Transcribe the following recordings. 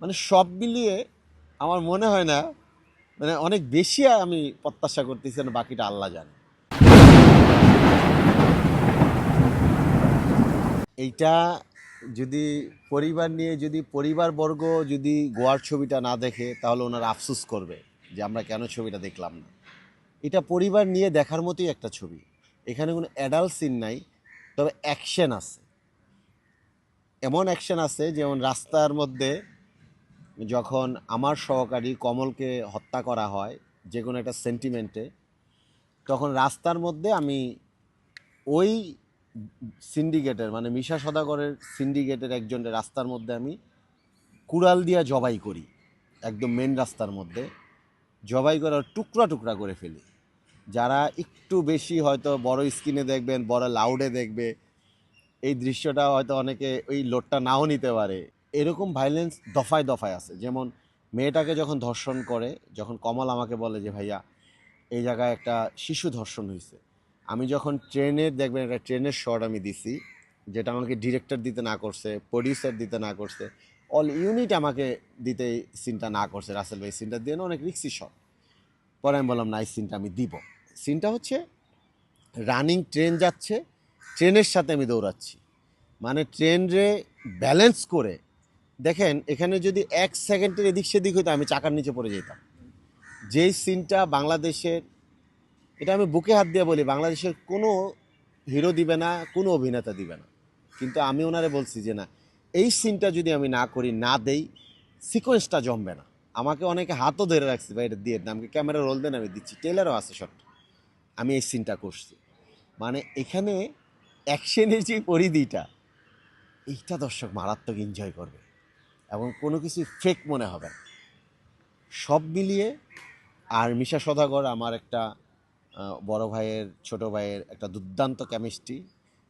মানে সব মিলিয়ে আমার মনে হয় না মানে অনেক বেশি আমি প্রত্যাশা করতেছি না বাকিটা আল্লাহ জানে। এইটা যদি পরিবার নিয়ে, যদি পরিবারবর্গ যদি গোয়ার ছবিটা না দেখে, তাহলে ওনারা আফসুস করবে যে আমরা কেন ছবিটা দেখলাম না। এটা পরিবার নিয়ে দেখার মতোই একটা ছবি। এখানে কোনো অ্যাডাল্ট সিন নাই, তবে অ্যাকশন আছে। এমন অ্যাকশন আছে যেমন রাস্তার মধ্যে যখন আমার সহকারী কমলকে হত্যা করা হয়, যে কোনো একটা সেন্টিমেন্টে তখন রাস্তার মধ্যে আমি ওই সিন্ডিকেটের মানে মিশা সদাগরের সিন্ডিকেটের একজনের রাস্তার মধ্যে আমি কুড়াল দিয়া জবাই করি, একদম মেন রাস্তার মধ্যে, জবাই করার টুকরা টুকরা করে ফেলি। যারা একটু বেশি হয়তো বড় স্ক্রিনে দেখবেন, বড় লাউডে দেখবে, এই দৃশ্যটা হয়তো অনেকে ওই লোডটা নাও নিতে পারে। এরকম ভাইলেন্স দফায় দফায় আছে। যেমন মেয়েটাকে যখন ধর্ষণ করে, যখন কমল আমাকে বলে যে, ভাইয়া, এই জায়গায় একটা শিশু ধর্ষণ হয়েছে আমি যখন ট্রেনের দেখবেন একটা ট্রেনের শট আমি দিছি, যেটা আমাকে ডিরেক্টর দিতে না করছে প্রডিউসার দিতে না করছে অল ইউনিট আমাকে দিতে এই সিনটা না করছে। রাসেল ভাই সিনটা দিয়ে অনেক রিক্সি শট পরে আমি বললাম, না, এই সিনটা আমি দিব। সিনটা হচ্ছে রানিং ট্রেন যাচ্ছে ট্রেনের সাথে আমি দৌড়াচ্ছি। মানে ট্রেনরে ব্যালেন্স করে দেখেন, এখানে যদি এক সেকেন্ডের এদিক সেদিক হইতো, আমি চাকার নিচে পড়ে যেতাম। যেই সিনটা বাংলাদেশের, এটা আমি বুকে হাত দিয়ে বলি, বাংলাদেশের কোনো হিরো দিবে না, কোনো অভিনেতা দিবে না। কিন্তু আমি ওনারে বলছি যে, না, এই সিনটা যদি আমি না করি, না দেই সিকোয়েন্সটা জমবে না। আমাকে অনেকে হাতও ধরে রাখছি, ভাই, এটা দিয়ে আমাকে ক্যামেরা রোল দেন, আমি দিচ্ছি। টেলারও আছে শট আমি এই সিনটা করছি। মানে এখানে অ্যাকশনের যে পরিধিটা, এইটা দর্শক মারাত্মক এনজয় করবে। এবং কোনো কিছু ফেক মনে হবে না। সব মিলিয়ে, আর মিশা সদাগর আমার একটা বড় ভাইয়ের, ছোট ভাইয়ের একটা দুর্দান্ত কেমিস্ট্রি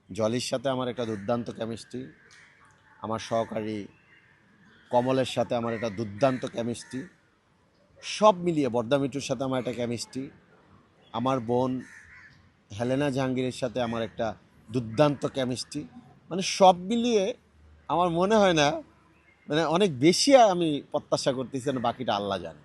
জলির সাথে আমার একটা দুর্দান্ত কেমিস্ট্রি আমার সহকারী কমলের সাথে আমার একটা দুর্দান্ত কেমিস্ট্রি সব মিলিয়ে বর্দা মিটুর সাথে আমার একটা কেমিস্ট্রি আমার বোন হেলেনা জাহাঙ্গীরের সাথে আমার একটা দুর্দান্ত কেমিস্ট্রি মানে সব মিলিয়ে আমার মনে হয় না মানে অনেক বেশি আমি প্রত্যাশা করতেছি বাকিটা আল্লাহ জানে।